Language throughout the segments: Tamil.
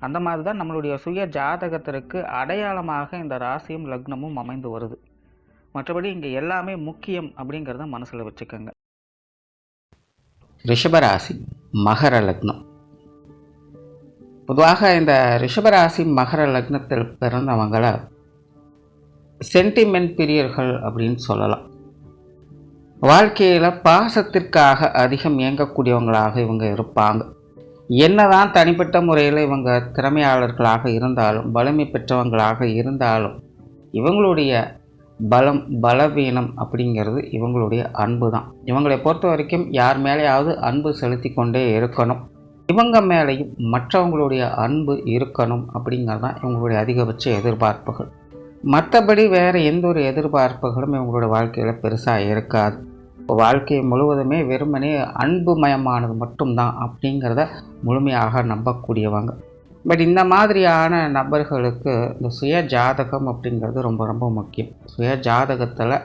அந்த மாதிரி தான் நம்மளுடைய சுய ஜாதகத்திற்கு அடையாளமாக இந்த ராசியும் லக்னமும் அமைந்து வருது. மற்றபடி இங்கே எல்லாமே முக்கியம் அப்படிங்கிறத மனசில் வச்சுக்கோங்க. ரிஷபராசி மகர லக்னம். பொதுவாக இந்த ரிஷபராசி மகர லக்னத்தில் பிறந்தவங்களை சென்டிமெண்ட் பிரியர்கள் அப்படின்னு சொல்லலாம். வாழ்க்கையில் பாசத்திற்காக அதிகம் இயங்கக்கூடியவங்களாக இவங்க இருப்பாங்க. என்னதான் தனிப்பட்ட முறையில் இவங்க திறமையாளர்களாக இருந்தாலும் வலிமை பெற்றவங்களாக இருந்தாலும் இவங்களுடைய பலம் பலவீனம் அப்படிங்கிறது இவங்களுடைய அன்பு தான் இவங்களை பொறுத்த வரைக்கும் யார் மேலேயாவது அன்பு செலுத்தி கொண்டே இருக்கணும். இவங்க மேலேயும் மற்றவங்களுடைய அன்பு இருக்கணும் அப்படிங்கிறது தான் இவங்களுடைய அதிகபட்ச எதிர்பார்ப்புகள். மற்றபடி வேறு எந்த ஒரு எதிர்பார்ப்புகளும் இவங்களோட வாழ்க்கையில் பெருசாக இருக்காது. வாழ்க்கை முழுவதுமே வெறுமனே அன்புமயமானது மட்டும்தான் அப்படிங்கிறத முழுமையாக நம்பக்கூடியவங்க. பட் இந்த மாதிரியான நபர்களுக்கு இந்த சுய ஜாதகம் அப்படிங்கிறது ரொம்ப ரொம்ப முக்கியம். சுய ஜாதகத்தில்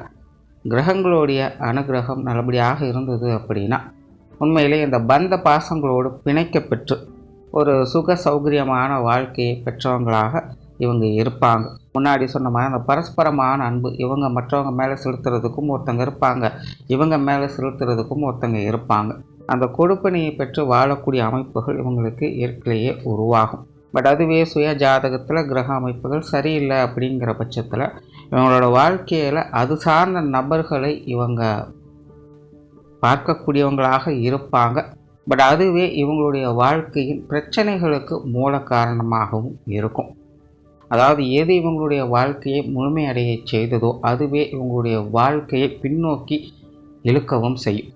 கிரகங்களுடைய அனுகிரகம் நல்லபடியாக இருந்தது அப்படின்னா உண்மையிலே இந்த பந்த பாசங்களோடு பிணைக்கப்பெற்று ஒரு சுக சௌகரியமான வாழ்க்கையை பெற்றவங்களாக இவங்க இருப்பாங்க. முன்னாடி சொன்ன மாதிரி அந்த பரஸ்பரமான அன்பு இவங்க மற்றவங்க மேலே செலுத்துறதுக்கும் ஒருத்தங்க இருப்பாங்க. இவங்க மேலே செலுத்துறதுக்கும் ஒருத்தங்க இருப்பாங்க. அந்த கொடுப்பனையை பெற்று வாழக்கூடிய அமைப்புகள் இவங்களுக்கு இயற்கையிலேயே உருவாகும். பட் அதுவே சுய ஜாதகத்தில் கிரக அமைப்புகள் சரியில்லை அப்படிங்கிற பட்சத்தில் இவங்களோட வாழ்க்கையில் அது சார்ந்த நபர்களை இவங்க பார்க்கக்கூடியவங்களாக இருப்பாங்க. பட் அதுவே இவங்களுடைய வாழ்க்கையின் பிரச்சனைகளுக்கு மூல காரணமாகவும் இருக்கும். அதாவது எது இவங்களுடைய வாழ்க்கையை முழுமையடைய செய்ததோ அதுவே இவங்களுடைய வாழ்க்கையை பின்னோக்கி இழுக்கவும் செய்யும்.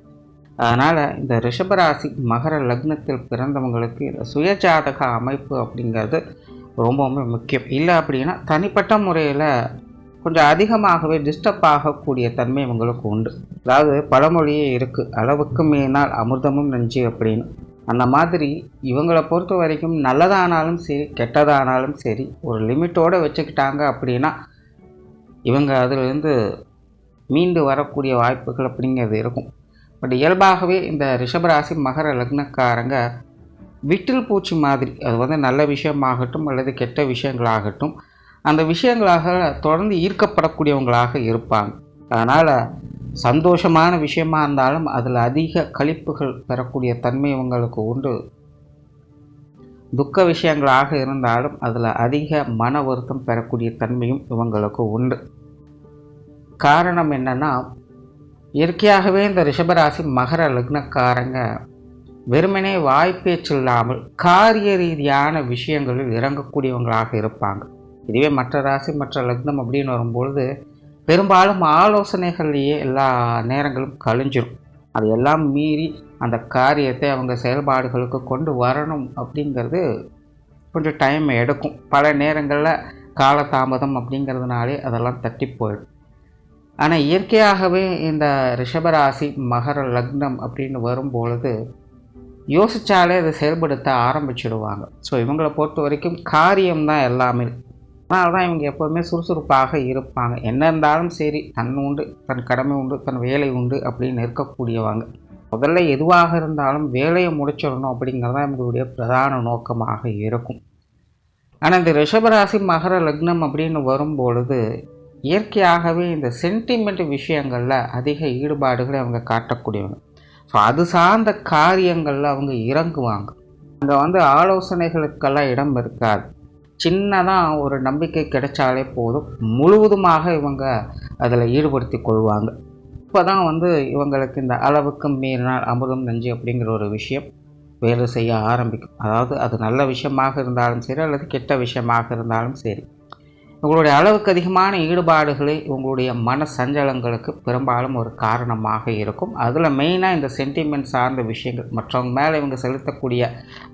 அதனால் இந்த ரிஷபராசி மகர லக்னத்தில் பிறந்தவங்களுக்கு இந்த சுயஜாதக அமைப்பு அப்படிங்கிறது ரொம்பவுமே முக்கியம். இல்லை அப்படின்னா தனிப்பட்ட முறையில் கொஞ்சம் அதிகமாகவே டிஸ்டர்ப் ஆகக்கூடிய தன்மை இவங்களுக்கு உண்டு. அதாவது பழமொழியே இருக்குது அளவுக்கு மீனால் அமிர்தமும் நஞ்சு அப்படின்னு. அந்த மாதிரி இவங்களை பொறுத்த வரைக்கும் நல்லதானாலும் சரி கெட்டதானாலும் சரி ஒரு லிமிட்டோடு வச்சுக்கிட்டாங்க அப்படின்னா இவங்க அதிலிருந்து மீண்டு வரக்கூடிய வாய்ப்புகள் அப்படிங்கிறது இருக்கும். பட் இயல்பாகவே இந்த ரிஷபராசி மகர லக்னக்காரங்க விட்டில் பூச்சி மாதிரி அது வந்து நல்ல விஷயமாகட்டும் அல்லது கெட்ட விஷயங்களாகட்டும் அந்த விஷயங்களாக தொடர்ந்து ஈர்க்கப்படக்கூடியவங்களாக இருப்பாங்க. அதனால் சந்தோஷமான விஷயமாக இருந்தாலும் அதில் அதிக கழிப்புகள் பெறக்கூடிய தன்மை இவங்களுக்கு உண்டு. துக்க விஷயங்களாக இருந்தாலும் அதில் அதிக மன வருத்தம் பெறக்கூடிய தன்மையும் இவங்களுக்கு உண்டு. காரணம் என்னென்னா இயற்கையாகவே இந்த ரிஷபராசி மகர லக்னக்காரங்க வெறுமனே வாய்ப்பேச்சு இல்லாமல் காரிய ரீதியான விஷயங்களில் இறங்கக்கூடியவங்களாக இருப்பாங்க. இதுவே மற்ற ராசி மற்ற லக்னம் அப்படின்னு வரும்பொழுது பெரும்பாலும் ஆலோசனைகள்லேயே எல்லா நேரங்களும் கழிஞ்சிரும். அது எல்லாம் மீறி அந்த காரியத்தை அவங்க செயல்பாடுகளுக்கு கொண்டு வரணும் அப்படிங்கிறது கொஞ்சம் டைம் எடுக்கும். பல நேரங்களில் காலதாமதம் அப்படிங்கிறதுனாலே அதெல்லாம் தட்டி போயிடும். ஆனால் இயற்கையாகவே இந்த ரிஷபராசி மகர லக்னம் அப்படின்னு வரும்பொழுது யோசித்தாலே அதை செயல்படுத்த ஆரம்பிச்சிடுவாங்க. ஸோ இவங்களை பொறுத்த வரைக்கும் காரியம்தான் எல்லாமே. அதனால தான் இவங்க எப்போவுமே சுறுசுறுப்பாக இருப்பாங்க. என்ன இருந்தாலும் சரி தன் உண்டு தன் கடமை உண்டு தன் வேலை உண்டு அப்படின்னு இருக்கக்கூடியவங்க முதல்ல எதுவாக இருந்தாலும் வேலையை முடிச்சிடணும் அப்படிங்கிறது தான் இவங்களுடைய பிரதான நோக்கமாக இருக்கும். ஆனால் இந்த ரிஷபராசி மகர லக்னம் அப்படின்னு வரும்பொழுது இயற்கையாகவே இந்த சென்டிமெண்ட் விஷயங்களில் அதிக ஈடுபாடுகளை அவங்க காட்டக்கூடியவங்க. ஸோ அது சார்ந்த காரியங்களில் அவங்க இறங்குவாங்க. அங்கே வந்து ஆலோசனைகளுக்கெல்லாம் இடம் இருக்காது. சின்னதாக ஒரு நம்பிக்கை கிடைச்சாலே போதும். முழுவதுமாக இவங்க அதில் ஈடுபடுத்தி கொள்வாங்க. இப்போ தான் வந்து இவங்களுக்கு இந்த அளவுக்கு மீறினால் அமிர்தம் நஞ்சு அப்படிங்கிற ஒரு விஷயம் வேலை செய்ய ஆரம்பிக்கும். அதாவது அது நல்ல விஷயமாக இருந்தாலும் சரி அல்லது கெட்ட விஷயமாக இருந்தாலும் சரி. உங்களுடைய அளவுக்கு அதிகமான ஈடுபாடுகளை உங்களுடைய மன சஞ்சலங்களுக்கு பெரும்பாலும் ஒரு காரணமாக இருக்கும். அதில் மெயினாக இந்த சென்டிமெண்ட் சார்ந்த விஷயங்கள் மற்றவங்க மேலே இவங்க செலுத்தக்கூடிய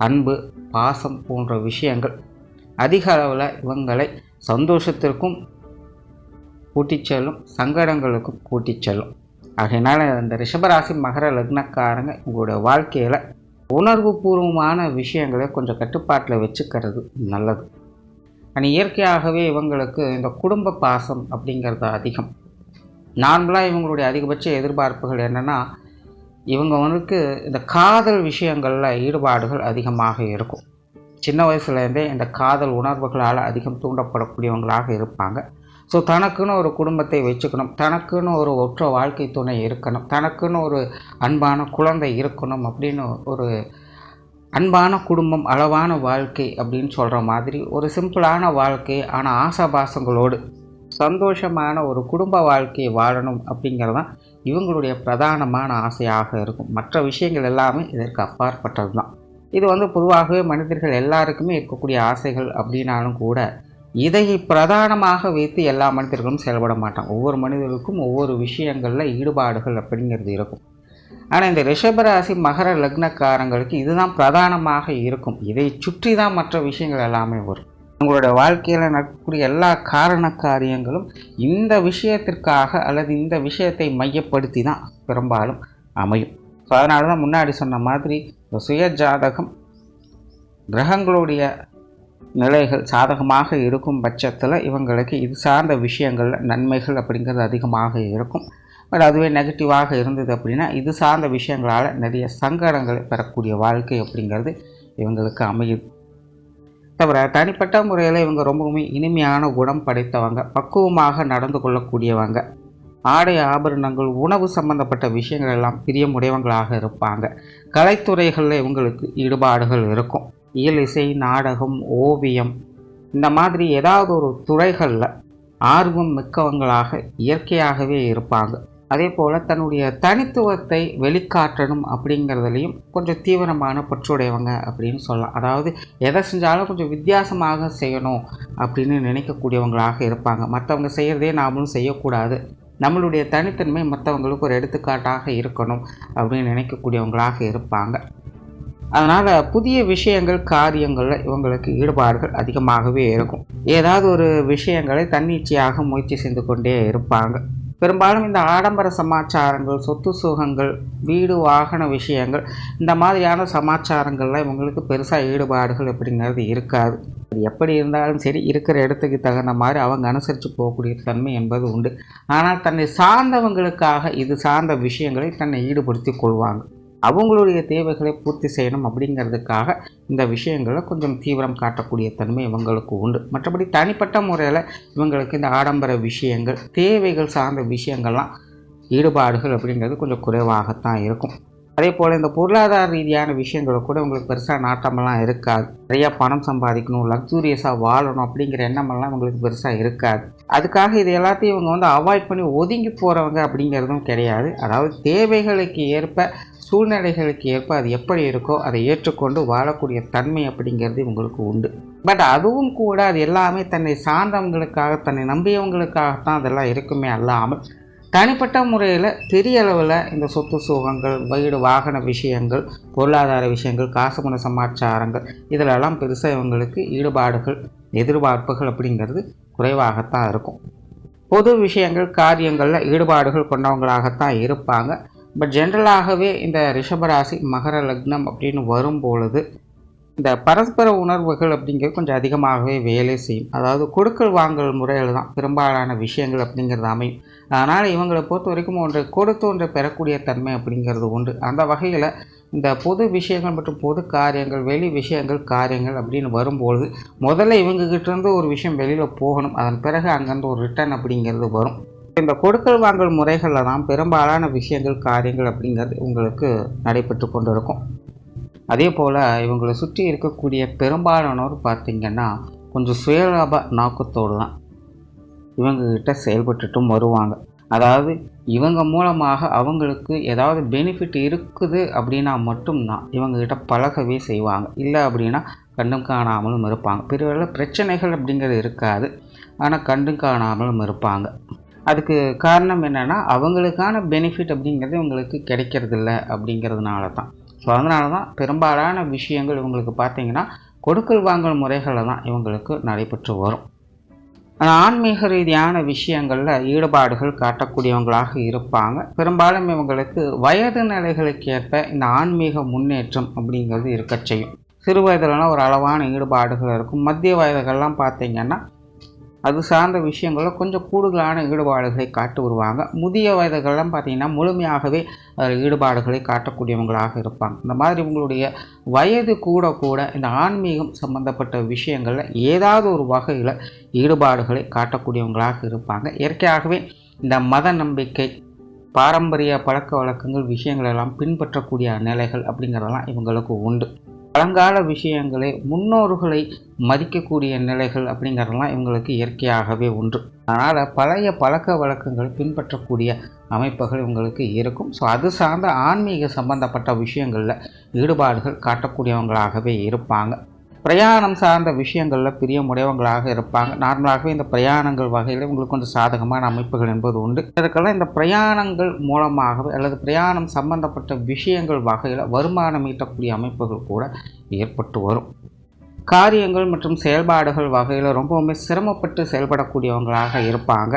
அன்பு பாசம் போன்ற விஷயங்கள் அதிக அளவில் இவங்களை சந்தோஷத்திற்கும் கூட்டிச் செல்லும் சங்கடங்களுக்கும் கூட்டிச் செல்லும். ஆகையினால் இந்த ரிஷபராசி மகர லக்னக்காரங்க உங்களுடைய வாழ்க்கையில் உணர்வு பூர்வமான விஷயங்களை கொஞ்சம் கட்டுப்பாட்டில் வச்சுக்கிறது நல்லது. ஆனால் இயற்கையாகவே இவங்களுக்கு இந்த குடும்ப பாசம் அப்படிங்கிறது அதிகம். நார்மலாக இவங்களுடைய அதிகபட்ச எதிர்பார்ப்புகள் என்னென்னா இவங்க வந்துக்கு இந்த காதல் விஷயங்களில் ஈடுபாடுகள் அதிகமாக இருக்கும். சின்ன வயசுலேருந்தே இந்த காதல் உணர்வுகளால் அதிகம் தூண்டப்படக்கூடியவங்களாக இருப்பாங்க. ஸோ தனக்குன்னு ஒரு குடும்பத்தை வச்சுக்கணும். தனக்குன்னு ஒரு ஒற்ற வாழ்க்கை துணை இருக்கணும். தனக்குன்னு ஒரு அன்பான குழந்தை இருக்கணும் அப்படின்னு ஒரு அன்பான குடும்பம் அளவான வாழ்க்கை அப்படின்னு சொல்கிற மாதிரி ஒரு சிம்பிளான வாழ்க்கை ஆனால் ஆசாபாசங்களோடு சந்தோஷமான ஒரு குடும்ப வாழ்க்கையை வாழணும் அப்படிங்கிறது தான் இவங்களுடைய பிரதானமான ஆசையாக இருக்கும். மற்ற விஷயங்கள் எல்லாமே இதற்கு அப்பாற்பட்டது தான் இது வந்து பொதுவாகவே மனிதர்கள் எல்லாருக்குமே இருக்கக்கூடிய ஆசைகள் அப்படின்னாலும் கூட இதை பிரதானமாக வைத்து எல்லா மனிதர்களும் செயல்பட மாட்டாங்க. ஒவ்வொரு மனிதர்களுக்கும் ஒவ்வொரு விஷயங்களில் ஈடுபாடுகள் அப்படிங்கிறது இருக்கும். ஆனால் இந்த ரிஷபராசி மகர லக்னக்காரங்களுக்கு இதுதான் பிரதானமாக இருக்கும். இதை சுற்றி தான் மற்ற விஷயங்கள் எல்லாமே வரும். உங்களுடைய வாழ்க்கையில் நடக்கக்கூடிய எல்லா காரண காரியங்களும் இந்த விஷயத்திற்காக அல்லது இந்த விஷயத்தை மையப்படுத்தி தான் பெரும்பாலும் அமையும். ஸோ அதனால தான் முன்னாடி சொன்ன மாதிரி இந்த சுய ஜாதகம் கிரகங்களுடைய நிலைகள் சாதகமாக இருக்கும் பட்சத்தில் இவங்களுக்கு இது சார்ந்த விஷயங்களில் நன்மைகள் அப்படிங்கிறது அதிகமாக இருக்கும். பட் அதுவே நெகட்டிவாக இருந்தது அப்படின்னா இது சார்ந்த விஷயங்களால் நிறைய சங்கடங்களை பெறக்கூடிய வாழ்க்கை அப்படிங்கிறது இவங்களுக்கு அமையுது தவிர தனிப்பட்ட முறையில் இவங்க ரொம்பவுமே இனிமையான குணம் படைத்தவங்க பக்குவமாக நடந்து கொள்ளக்கூடியவங்க. ஆடை ஆபரணங்கள் உணவு சம்பந்தப்பட்ட விஷயங்கள் எல்லாம் பிரியமுடையவங்களாக இருப்பாங்க. கலைத்துறைகளில் இவங்களுக்கு ஈடுபாடுகள் இருக்கும். இயல் இசை நாடகம் ஓவியம் இந்த மாதிரி ஏதாவது ஒரு துறைகளில் ஆர்வம் மிக்கவங்களாக இயற்கையாகவே இருப்பாங்க. அதே போல் தன்னுடைய தனித்துவத்தை வெளிக்காட்டணும் அப்படிங்கிறதுலையும் கொஞ்சம் தீவிரமான பற்றுடையவங்க அப்படின்னு சொல்லலாம். அதாவது எதை செஞ்சாலும் கொஞ்சம் வித்தியாசமாக செய்யணும் அப்படின்னு நினைக்கக்கூடியவங்களாக இருப்பாங்க. மற்றவங்க செய்கிறதே நாமளும் செய்யக்கூடாது. நம்மளுடைய தனித்தன்மை மற்றவங்களுக்கு ஒரு எடுத்துக்காட்டாக இருக்கணும் அப்படின்னு நினைக்கக்கூடியவங்களாக இருப்பாங்க. அதனால் புதிய விஷயங்கள் காரியங்களில் இவங்களுக்கு ஈடுபாடுகள் அதிகமாகவே இருக்கும். ஏதாவது ஒரு விஷயங்களை தன்னிச்சையாக முயற்சி செய்து கொண்டே இருப்பாங்க. பெரும்பாலும் இந்த ஆடம்பர சமாச்சாரங்கள் சொத்து சுகங்கள் வீடு வாகன விஷயங்கள் இந்த மாதிரியான சமாச்சாரங்களில் இவங்களுக்கு பெருசாக ஈடுபாடுகள் அப்படிங்கிறது இருக்காது. அது எப்படி இருந்தாலும் சரி இருக்கிற இடத்துக்கு தகுந்த மாதிரி அவங்க அனுசரித்து போகக்கூடிய தன்மை என்பது உண்டு. ஆனால் தன்னை சார்ந்தவங்களுக்காக இது சார்ந்த விஷயங்களை தன்னை ஈடுபடுத்தி கொள்வாங்க. அவங்களுடைய தேவைகளை பூர்த்தி செய்யணும் அப்படிங்கிறதுக்காக இந்த விஷயங்களை கொஞ்சம் தீவிரம் காட்டக்கூடிய தன்மை இவங்களுக்கு உண்டு. மற்றபடி தனிப்பட்ட முறையில் இவங்களுக்கு இந்த ஆடம்பர விஷயங்கள் தேவைகள் சார்ந்த விஷயங்கள்லாம் ஈடுபாடுகள் அப்படிங்கிறது கொஞ்சம் குறைவாகத்தான் இருக்கும். அதே போல் இந்த பொருளாதார ரீதியான விஷயங்களை கூட உங்களுக்கு பெருசாக நாட்டமெல்லாம் இருக்காது. நிறையா பணம் சம்பாதிக்கணும் லக்ஸூரியஸாக வாழணும் அப்படிங்கிற எண்ணமெல்லாம் உங்களுக்கு பெருசாக இருக்காது. அதுக்காக இது எல்லாத்தையும் இவங்க வந்து அவாய்ட் பண்ணி ஒதுங்கி போகிறவங்க அப்படிங்கிறதும் கிடையாது. அதாவது தேவைகளுக்கு ஏற்ப சூழ்நிலைகளுக்கு ஏற்ப அது எப்படி இருக்கோ அதை ஏற்றுக்கொண்டு வாழக்கூடிய தன்மை அப்படிங்கிறது இவங்களுக்கு உண்டு. பட் அதுவும் கூட அது எல்லாமே தன்னை சார்ந்தவங்களுக்காக தன்னை நம்பியவங்களுக்காகத்தான் அதெல்லாம் இருக்குமே அல்லாமல் தனிப்பட்ட முறையில் பெரிய அளவில் இந்த சொத்து சுகங்கள் வீடு வாகன விஷயங்கள் பொருளாதார விஷயங்கள் காசு பண சமாச்சாரங்கள் இதிலெல்லாம் பெருசாக இவங்களுக்கு ஈடுபாடுகள் எதிர்பார்ப்புகள் அப்படிங்கிறது குறைவாகத்தான் இருக்கும். பொது விஷயங்கள் காரியங்களில் ஈடுபாடுகள் கொண்டவங்களாகத்தான் இருப்பாங்க. பட் ஜென்ரலாகவே இந்த ரிஷபராசி மகர லக்னம் அப்படின்னு வரும்பொழுது இந்த பரஸ்பர உணர்வுகள் அப்படிங்கிறது கொஞ்சம் அதிகமாகவே வேலை செய்யும். அதாவது கொடுக்கல் வாங்கல் முறையில் தான் பெரும்பாலான விஷயங்கள் அப்படிங்கிறது அமையும். அதனால் இவங்களை பொறுத்த வரைக்கும் ஒன்று கொடுத்து ஒன்று பெறக்கூடிய தன்மை அப்படிங்கிறது உண்டு. அந்த வகையில் இந்த பொது விஷயங்கள் மற்றும் பொது காரியங்கள் வெளி விஷயங்கள் காரியங்கள் அப்படின்னு வரும்பொழுது முதல்ல இவங்ககிட்டேருந்து ஒரு விஷயம் வெளியில் போகணும். அதன் பிறகு அங்கேருந்து ஒரு ரிட்டர்ன் அப்படிங்கிறது வரும். இந்த கொடுக்கல் வாங்கல் முறைகளில் தான் பெரும்பாலான விஷயங்கள் காரியங்கள் அப்படிங்கிறது உங்களுக்கு நடைபெற்று கொண்டு இருக்கும் அதே போல் இவங்களை சுற்றி இருக்கக்கூடிய பெரும்பாலானோர் பார்த்திங்கன்னா கொஞ்சம் சுயலாப நோக்கத்தோடு தான். இவங்கக்கிட்ட செயல்பட்டுட்டும் வருவாங்க. அதாவது இவங்க மூலமாக அவங்களுக்கு ஏதாவது பெனிஃபிட் இருக்குது அப்படின்னா மட்டும்தான் இவங்கக்கிட்ட பழகவே செய்வாங்க. இல்லை அப்படின்னா கண்டும் காணாமலும் இருப்பாங்க. பிறகு பிரச்சனைகள் அப்படிங்கிறது இருக்காது. ஆனால் கண்டும் காணாமலும் இருப்பாங்க. அதுக்கு காரணம் என்னென்னா அவங்களுக்கான பெனிஃபிட் அப்படிங்கிறது இவங்களுக்கு கிடைக்கிறதில்ல அப்படிங்கிறதுனால தான். ஸோ அதனால தான் பெரும்பாலான விஷயங்கள் இவங்களுக்கு பார்த்தீங்கன்னா கொடுக்கல் வாங்கல் முறைகளில் தான் இவங்களுக்கு நடைபெற்று வரும். ஆனால் ஆன்மீக ரீதியான விஷயங்களில் ஈடுபாடுகள் காட்டக்கூடியவங்களாக இருப்பாங்க. பெரும்பாலும் இவங்களுக்கு வயது நிலைகளுக்கு ஏற்ப இந்த ஆன்மீக முன்னேற்றம் அப்படிங்கிறது இருக்க செய்யும். சிறு வயதுலலாம் ஒரு அளவான ஈடுபாடுகள் இருக்கும். மத்திய வயதுகள்லாம் பார்த்திங்கன்னா அது சார்ந்த விஷயங்களில் கொஞ்சம் கூடுதலான ஈடுபாடுகளை காட்டு வருவாங்க. முதிய வயதுகளெலாம் பார்த்திங்கன்னா முழுமையாகவே ஈடுபாடுகளை காட்டக்கூடியவங்களாக இருப்பாங்க. இந்த மாதிரி உங்களுடைய வயது கூட கூட இந்த ஆன்மீகம் சம்பந்தப்பட்ட விஷயங்களில் ஏதாவது ஒரு வகையில் ஈடுபாடுகளை காட்டக்கூடியவங்களாக இருப்பாங்க. இயற்கையாகவே இந்த மத நம்பிக்கை பாரம்பரிய பழக்க வழக்கங்கள் விஷயங்களெல்லாம் பின்பற்றக்கூடிய நிலைகள் அப்படிங்கிறதெல்லாம் இவங்களுக்கு உண்டு. பழங்கால விஷயங்களை முன்னோர்களை மதிக்கக்கூடிய நிலைகள் அப்படிங்கிறதெல்லாம் இவங்களுக்கு இயற்கையாகவே உண்டு. அதனால் பழைய பழக்க வழக்கங்கள் பின்பற்றக்கூடிய அமைப்புகள் இவங்களுக்கு இருக்கும். ஸோ அது சார்ந்த ஆன்மீக சம்பந்தப்பட்ட விஷயங்களில் ஈடுபாடுகள் காட்டக்கூடியவங்களாகவே இருப்பாங்க. பிரயாணம் சார்ந்த விஷயங்களில் பிரியமுடையவங்களாக இருப்பாங்க. நார்மலாகவே இந்த பிரயாணங்கள் வகையில் உங்களுக்கு கொஞ்சம் சாதகமான அமைப்புகள் என்பது உண்டு. இதற்கெல்லாம் இந்த பிரயாணங்கள் மூலமாகவே அல்லது பிரயாணம் சம்பந்தப்பட்ட விஷயங்கள் வகையில் வருமானம் ஈட்டக்கூடிய அமைப்புகள் கூட ஏற்பட்டு வரும். காரியங்கள் மற்றும் செயல்பாடுகள் வகையில் ரொம்பவுமே சிரமப்பட்டு செயல்படக்கூடியவங்களாக இருப்பாங்க.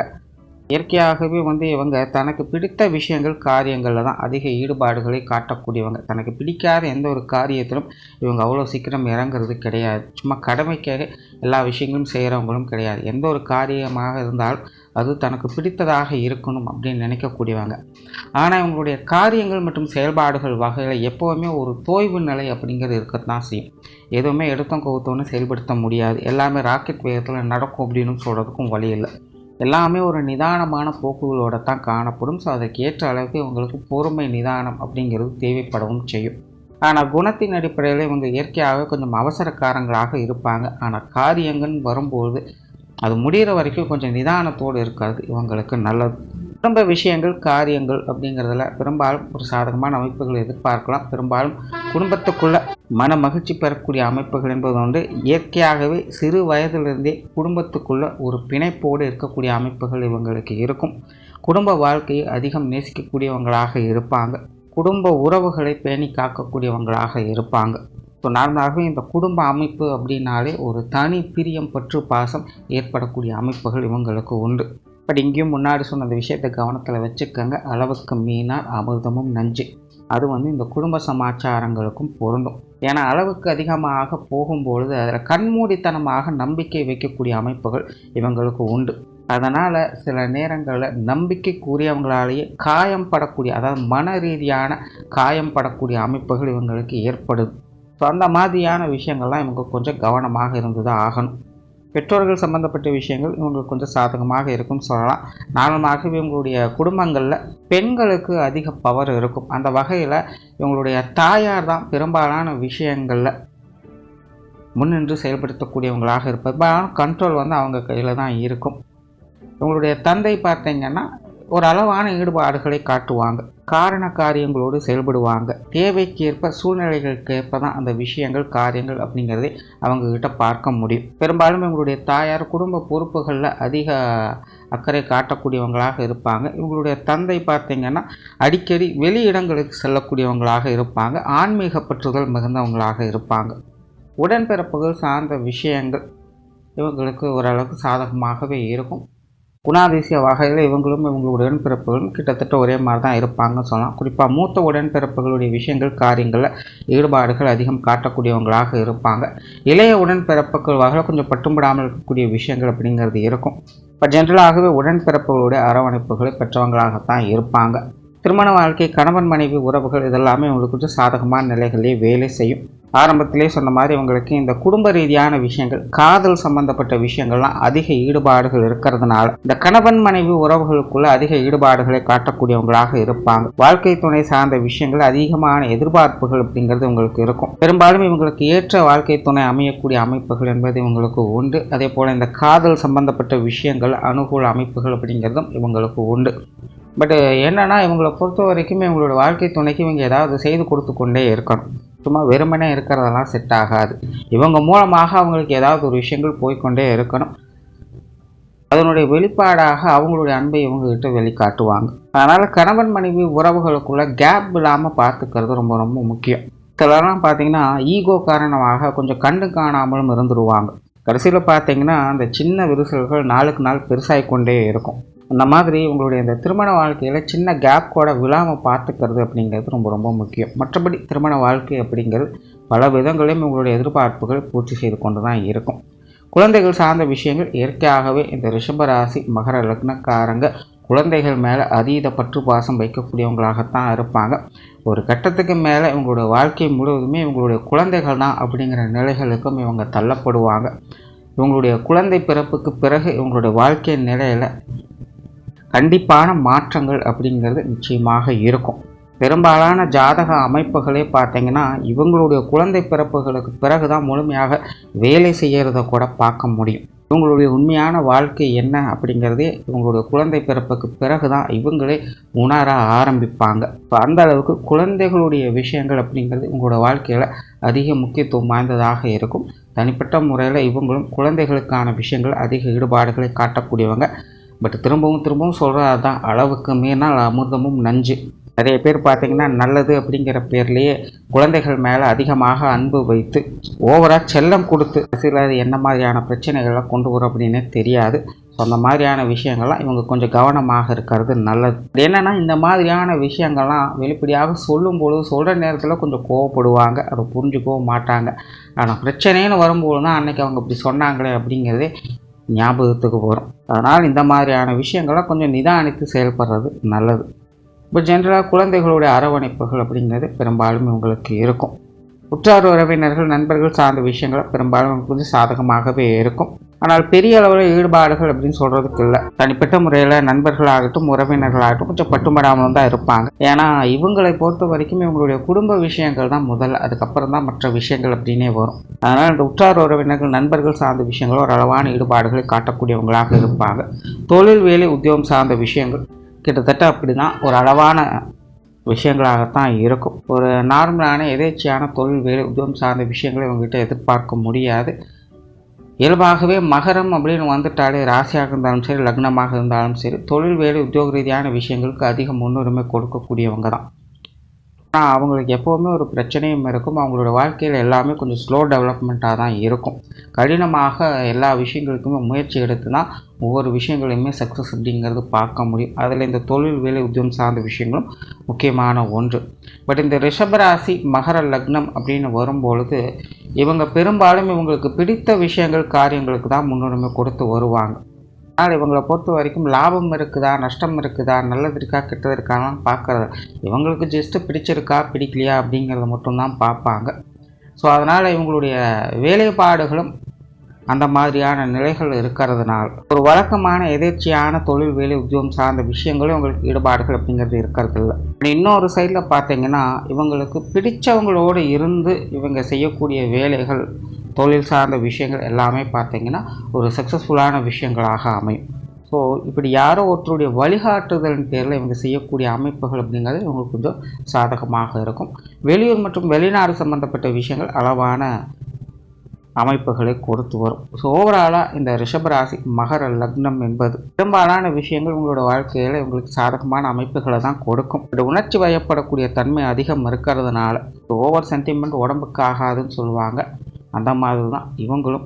இயற்கையாகவே வந்து இவங்க தனக்கு பிடித்த விஷயங்கள் காரியங்களில் தான் அதிக ஈடுபாடுகளை காட்டக்கூடியவங்க. தனக்கு பிடிக்காத எந்த ஒரு காரியத்திலும் இவங்க அவ்வளோ சீக்கிரம் இறங்குறது கிடையாது. சும்மா கடமைக்காக எல்லா விஷயங்களும் செய்கிறவங்களும் கிடையாது. எந்த ஒரு காரியமாக இருந்தாலும் அது தனக்கு பிடித்ததாக இருக்கணும் அப்படின்னு நினைக்கக்கூடியவங்க. ஆனால் இவங்களுடைய காரியங்கள் மற்றும் செயல்பாடுகள் வகையில் எப்போவுமே ஒரு தோய்வு நிலை அப்படிங்கிறது இருக்கத்தான் செய்யும். எதுவுமே எடுத்தோம் கவுத்தோன்னு செயல்படுத்த முடியாது. எல்லாமே ராக்கெட் வேகத்தில் நடக்கும் அப்படின்னு சொல்கிறதுக்கும் வழி இல்லை. எல்லாமே ஒரு நிதானமான போக்குகளோடு தான் காணப்படும். ஸோ அதற்கு ஏற்ற அளவுக்கு இவங்களுக்கு பொறுமை நிதானம் அப்படிங்கிறது தேவைப்படவும் செய்யும். ஆனால் குணத்தின் அடிப்படையில் இவங்க இயற்கையாகவே கொஞ்சம் அவசரக்காரங்களாக இருப்பாங்க. ஆனால் காரியங்கள் வரும்போது அது முடிகிற வரைக்கும் கொஞ்சம் நிதானத்தோடு இருக்காது இவங்களுக்கு நல்லது. குடும்ப விஷயங்கள் காரியங்கள் அப்படிங்கிறதுல பெரும்பாலும் ஒரு சாதகமான அமைப்புகள் எதிர்பார்க்கலாம். பெரும்பாலும் குடும்பத்துக்குள்ள மன மகிழ்ச்சி பெறக்கூடிய அமைப்புகள் என்பது உண்டு இயற்கையாகவே சிறு வயதிலிருந்தே குடும்பத்துக்குள்ள ஒரு பிணைப்போடு இருக்கக்கூடிய அமைப்புகள் இவங்களுக்கு இருக்கும். குடும்ப வாழ்க்கையை அதிகம் நேசிக்கக்கூடியவங்களாக இருப்பாங்க. குடும்ப உறவுகளை பேணி காக்கக்கூடியவங்களாக இருப்பாங்க. ஸோ நார்மலாகவே இந்த குடும்ப அமைப்பு அப்படின்னாலே ஒரு தனி பிரியம் பற்று பாசம் ஏற்படக்கூடிய அமைப்புகள் இவங்களுக்கு உண்டு. பட் இங்கேயும் முன்னாடி சொன்ன அந்த விஷயத்தை கவனத்தில் வச்சுக்கோங்க. அளவுக்கு மீனார் அமிர்தமும் நஞ்சு. அது வந்து இந்த குடும்ப சமாச்சாரங்களுக்கும் பொருந்தும். ஏன்னா அளவுக்கு அதிகமாக போகும்பொழுது அதில் கண்மூடித்தனமாக நம்பிக்கை வைக்கக்கூடிய அமைப்புகள் இவங்களுக்கு உண்டு. அதனால் சில நேரங்களில் நம்பிக்கைக்குரியவங்களாலேயே காயம் படக்கூடிய அதாவது மன ரீதியான காயம் படக்கூடிய அமைப்புகள் இவங்களுக்கு ஏற்படுது. ஸோ அந்த மாதிரியான விஷயங்கள்லாம் இவங்க கொஞ்சம் கவனமாக இருந்து தான் ஆகணும். பெற்றோர்கள் சம்பந்தப்பட்ட விஷயங்கள் இவங்களுக்கு கொஞ்சம் சாதகமாக இருக்கும்னு சொல்லலாம். நார்மலாகவே இவங்களுடைய குடும்பங்களில் பெண்களுக்கு அதிக பவர் இருக்கும். அந்த வகையில் இவங்களுடைய தாயார் தான் பெரும்பாலான விஷயங்களில் முன்னின்று செயல்படுத்தக்கூடியவங்களாக இருப்பது கண்ட்ரோல் வந்து அவங்க கையில் தான் இருக்கும். இவங்களுடைய தந்தை பார்த்தீங்கன்னா ஒரு அளவான ஈடுபாடுகளை காட்டுவாங்க. காரண காரியங்களோடு செயல்படுவாங்க. தேவைக்கேற்ப சூழ்நிலைகளுக்கு ஏற்ப தான் அந்த விஷயங்கள் காரியங்கள் அப்படிங்கிறதை அவங்க கிட்ட பார்க்க முடியும். பெரும்பாலும் இவங்களுடைய தாயார் குடும்ப பொறுப்புகளில் அதிக அக்கறை காட்டக்கூடியவங்களாக இருப்பாங்க. இவங்களுடைய தந்தை பார்த்திங்கன்னா அடிக்கடி வெளி இடங்களுக்கு செல்லக்கூடியவங்களாக இருப்பாங்க. ஆன்மீக பற்றுதல் மிகுந்தவங்களாக இருப்பாங்க. உடன்பிறப்புகள் சார்ந்த விஷயங்கள் இவங்களுக்கு ஓரளவுக்கு சாதகமாகவே இருக்கும். குணாதிசய வகையில் இவங்களும் இவங்களுடைய உடன்பிறப்புகளும் கிட்டத்தட்ட ஒரே மாதிரி தான் இருப்பாங்கன்னு சொல்லலாம். குறிப்பாக மூத்த உடன்பிறப்புகளுடைய விஷயங்கள் காரியங்களில் ஈடுபாடுகள் அதிகம் காட்டக்கூடியவங்களாக இருப்பாங்க. இளைய உடன்பிறப்புகள் வகையில் கொஞ்சம் பட்டும்படாமல் இருக்கக்கூடிய விஷயங்கள் அப்படிங்கிறது இருக்கும். இப்போ ஜென்ரலாகவே உடன்பிறப்புகளுடைய அரவணைப்புகளை பெற்றவங்களாகத்தான் இருப்பாங்க. திருமண வாழ்க்கை கணவன் மனைவி உறவுகள் இதெல்லாமே உங்களுக்கு கொஞ்சம் சாதகமான நிலைகளிலே வேலை செய்யும். ஆரம்பத்திலே சொன்ன மாதிரி உங்களுக்கு இந்த குடும்ப ரீதியான விஷயங்கள் காதல் சம்பந்தப்பட்ட விஷயங்கள்லாம் அதிக ஈடுபாடுகள் இருக்கிறதுனால இந்த கணவன் மனைவி உறவுகளுக்குள்ள அதிக ஈடுபாடுகளை காட்டக்கூடியவங்களாக இருப்பாங்க. வாழ்க்கை துணை சார்ந்த விஷயங்கள் அதிகமான எதிர்பார்ப்புகள் அப்படிங்கிறது உங்களுக்கு இருக்கும். பெரும்பாலும் இவங்களுக்கு ஏற்ற வாழ்க்கை துணை அமையக்கூடிய அமைப்புகள் என்பது இவங்களுக்கு உண்டு. அதே போல் இந்த காதல் சம்பந்தப்பட்ட விஷயங்கள் அனுகூல அமைப்புகள் அப்படிங்கிறதும் இவங்களுக்கு உண்டு. பட் uh, என்னன்னா இவங்களை பொறுத்த வரைக்கும் இவங்களோட வாழ்க்கை துணைக்கு இவங்க ஏதாவது செய்து கொடுத்து கொண்டே இருக்கணும். சும்மா வெறுமனே இருக்கிறதெல்லாம் செட் ஆகாது. இவங்க மூலமாக அவங்களுக்கு ஏதாவது ஒரு விஷயங்கள் போய்க்கொண்டே இருக்கணும். அதனுடைய வெளிப்பாடாக அவங்களுடைய அன்பை இவங்ககிட்ட வெளிக்காட்டுவாங்க. அதனால் கணவன் மனைவி உறவுகளுக்குள்ள கேப் இல்லாமல் பார்த்துக்கிறது ரொம்ப ரொம்ப முக்கியம். சிலர்லாம் பார்த்தீங்கன்னா ஈகோ காரணமாக கொஞ்சம் கண்டு காணாமலும் இருந்துருவாங்க. கடைசியில் பார்த்தீங்கன்னா அந்த சின்ன விரிசல்கள் நாளுக்கு நாள் பெருசாகி கொண்டே இருக்கும். அந்த மாதிரி உங்களுடைய இந்த திருமண வாழ்க்கையில் சின்ன கேப் கூட விழாமல் பார்த்துக்கிறது அப்படிங்கிறது ரொம்ப ரொம்ப முக்கியம். மற்றபடி திருமண வாழ்க்கை அப்படிங்கிறது பல விதங்களையும் உங்களுடைய எதிர்பார்ப்புகள் பூர்த்தி செய்து கொண்டு தான் இருக்கும். குழந்தைகள் சார்ந்த விஷயங்கள் இயற்கையாகவே இந்த ரிஷபராசி மகர லக்னக்காரங்க குழந்தைகள் மேலே அதீத பற்று பாசம் வைக்கக்கூடியவங்களாகத்தான் இருப்பாங்க. ஒரு கட்டத்துக்கு மேலே இவங்களுடைய வாழ்க்கை முழுவதுமே இவங்களுடைய குழந்தைகள் தான் அப்படிங்கிற நிலைகளுக்கும் இவங்க தள்ளப்படுவாங்க. இவங்களுடைய குழந்தை பிறப்புக்கு பிறகு இவங்களுடைய வாழ்க்கை நிலையில் கண்டிப்பான மாற்றங்கள் அப்படிங்கிறது நிச்சயமாக இருக்கும். பெரும்பாலான ஜாதக அமைப்புகளே பார்த்தீங்கன்னா இவங்களுடைய குழந்தை பிறப்புகளுக்கு பிறகு தான் முழுமையாக வேலை செய்கிறத கூட பார்க்க முடியும். இவங்களுடைய உண்மையான வாழ்க்கை என்ன அப்படிங்கிறதே இவங்களுடைய குழந்தை பிறப்புக்கு பிறகு தான் இவங்களே உணர ஆரம்பிப்பாங்க. இப்போ அந்த அளவுக்கு குழந்தைகளுடைய விஷயங்கள் அப்படிங்கிறது இவங்களோட வாழ்க்கையில் அதிக முக்கியத்துவம் வாய்ந்ததாக இருக்கும். தனிப்பட்ட முறையில் இவங்களும் குழந்தைகளுக்கான விஷயங்கள் அதிக ஈடுபாடுகளை காட்டக்கூடியவங்க. பட் திரும்பவும் திரும்பவும் சொல்கிறது தான் அளவுக்கு மீனால் அமிர்தமும் நஞ்சு. நிறைய பேர் பார்த்திங்கன்னா நல்லது அப்படிங்கிற பேர்லேயே குழந்தைகள் மேலே அதிகமாக அன்பு வைத்து ஓவராக செல்லம் கொடுத்து சில என்ன மாதிரியான பிரச்சனைகள்லாம் கொண்டு வரும் அப்படின்னே தெரியாது. ஸோ அந்த மாதிரியான விஷயங்கள்லாம் இவங்க கொஞ்சம் கவனமாக இருக்கிறது நல்லது. என்னென்னா இந்த மாதிரியான விஷயங்கள்லாம் வெளிப்படையாக சொல்லும்பொழுது சொல்கிற நேரத்தில் கொஞ்சம் கோவப்படுவாங்க. அதை புரிஞ்சுக்கவும் மாட்டாங்க. ஆனால் பிரச்சனைன்னு வரும்போது தான் அன்றைக்கி அவங்க இப்படி சொன்னாங்களே அப்படிங்கிறதே ஞாபகத்துக்கு வரும். அதனால் இந்த மாதிரியான விஷயங்களை கொஞ்சம் நிதானித்து செயல்படுறது நல்லது. இப்போ ஜென்ரலாக குழந்தைகளுடைய அரவணைப்புகள் அப்படிங்கிறது பெரும்பாலும் உங்களுக்கு இருக்கும். உற்றார் உறவினர்கள் நண்பர்கள் சார்ந்த விஷயங்கள் பெரும்பாலும் கொஞ்சம் சாதகமாகவே இருக்கும். ஆனால் பெரிய அளவில் ஈடுபாடுகள் அப்படின்னு சொல்கிறதுக்கு இல்லை. தனிப்பட்ட முறையில் நண்பர்களாகட்டும் உறவினர்களாகட்டும் கொஞ்சம் பட்டுப்படாமல் தான் இருப்பாங்க. ஏன்னா இவங்களை பொறுத்த வரைக்கும் இவங்களுடைய குடும்ப விஷயங்கள் தான் முதல். அதுக்கப்புறம் தான் மற்ற விஷயங்கள் அப்படின்னே வரும். அதனால் இந்த உற்றார் உறவினர்கள் நண்பர்கள் சார்ந்த விஷயங்களும் ஒரு அளவான ஈடுபாடுகளை காட்டக்கூடியவங்களாக இருப்பாங்க. தொழில் வேலை உத்தியோகம் சார்ந்த விஷயங்கள் கிட்டத்தட்ட அப்படி தான் ஒரு அளவான விஷயங்களாகத்தான் இருக்கும். ஒரு நார்மலான எதேச்சியான தொழில் வேலை உத்தியோகம் சார்ந்த விஷயங்களை இவங்ககிட்ட எதிர்பார்க்க முடியாது. இயல்பாகவே மகரம் அப்படின்னு வந்துட்டாலே ராசியாக இருந்தாலும் சரி லக்னமாக இருந்தாலும் சரி தொழில் வேலை உத்தியோக ரீதியான விஷயங்களுக்கு அதிக முன்னுரிமை கொடுக்கக்கூடியவங்க தான். ஆனால் அவங்களுக்கு எப்போவுமே ஒரு பிரச்சனையும் இருக்கும். அவங்களோட வாழ்க்கையில் எல்லாமே கொஞ்சம் ஸ்லோ டெவலப்மெண்ட்டாக தான் இருக்கும். கடினமாக எல்லா விஷயங்களுக்குமே முயற்சி எடுத்து தான் ஒவ்வொரு விஷயங்களையுமே சக்ஸஸ் அப்படிங்கிறது பார்க்க முடியும். அதில் இந்த தொழில் வேலை உத்தியம் சார்ந்த விஷயங்களும் முக்கியமான ஒன்று. பட் இந்த ரிஷபராசி மகர லக்னம் அப்படின்னு வரும்பொழுது இவங்க பெரும்பாலும் இவங்களுக்கு பிடித்த விஷயங்கள் காரியங்களுக்கு தான் முன்னுரிமை கொடுத்து வருவாங்க. ஆனால் இவங்களை பொறுத்த வரைக்கும் லாபம் இருக்குதா நஷ்டம் இருக்குதா நல்லது இருக்கா கெட்டது இருக்காலாம் பார்க்குறது. இவங்களுக்கு ஜஸ்ட்டு பிடிச்சிருக்கா பிடிக்கலையா அப்படிங்கிறத மட்டும்தான் பார்ப்பாங்க. ஸோ அதனால் இவங்களுடைய வேலைப்பாடுகளும் அந்த மாதிரியான நிலைகள் இருக்கிறதுனால் ஒரு வழக்கமான எதிர்ச்சியான தொழில் வேலை உத்தியோகம் சார்ந்த விஷயங்களும் இவங்களுக்கு ஈடுபாடுகள் அப்படிங்கிறது இருக்கிறது இல்லை இன்னொரு சைடில் பார்த்தீங்கன்னா இவங்களுக்கு பிடிச்சவங்களோடு இருந்து இவங்க செய்யக்கூடிய வேலைகள் தொழில் சார்ந்த விஷயங்கள் எல்லாமே பார்த்திங்கன்னா ஒரு சக்ஸஸ்ஃபுல்லான விஷயங்களாக அமையும். ஸோ இப்படி யாரோ ஒருத்தருடைய வழிகாட்டுதலின் பேரில் இவங்க செய்யக்கூடிய அமைப்புகள் அப்படிங்கிறது இவங்களுக்கு கொஞ்சம் சாதகமாக இருக்கும். வெளியூர் மற்றும் வெளிநாடு சம்பந்தப்பட்ட விஷயங்கள் அளவான அமைப்புகளை கொடுத்து வரும். ஸோ ஓவராலாக இந்த ரிஷபராசி மகர லக்னம் என்பது பெரும்பாலான விஷயங்கள் உங்களோட வாழ்க்கையில் உங்களுக்கு சாதகமான அமைப்புகளை தான் கொடுக்கும். இந்த உணர்ச்சி வயப்படக்கூடிய தன்மை அதிகம் இருக்கிறதுனால ஓவர் சென்டிமெண்ட் உடம்புக்கு ஆகாதுன்னு சொல்லுவாங்க. அந்த மாதிரி தான் இவங்களும்.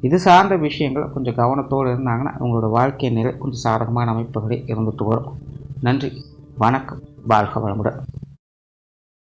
இது சார்ந்த விஷயங்கள் கொஞ்சம் கவனத்தோடு இருந்தாங்கன்னா உங்களோட வாழ்க்கை நிலை கொஞ்சம் சாதகமான அமைப்புகளே இருந்துட்டு வரும். நன்றி. வணக்கம். வாழ்க வளமுடன்.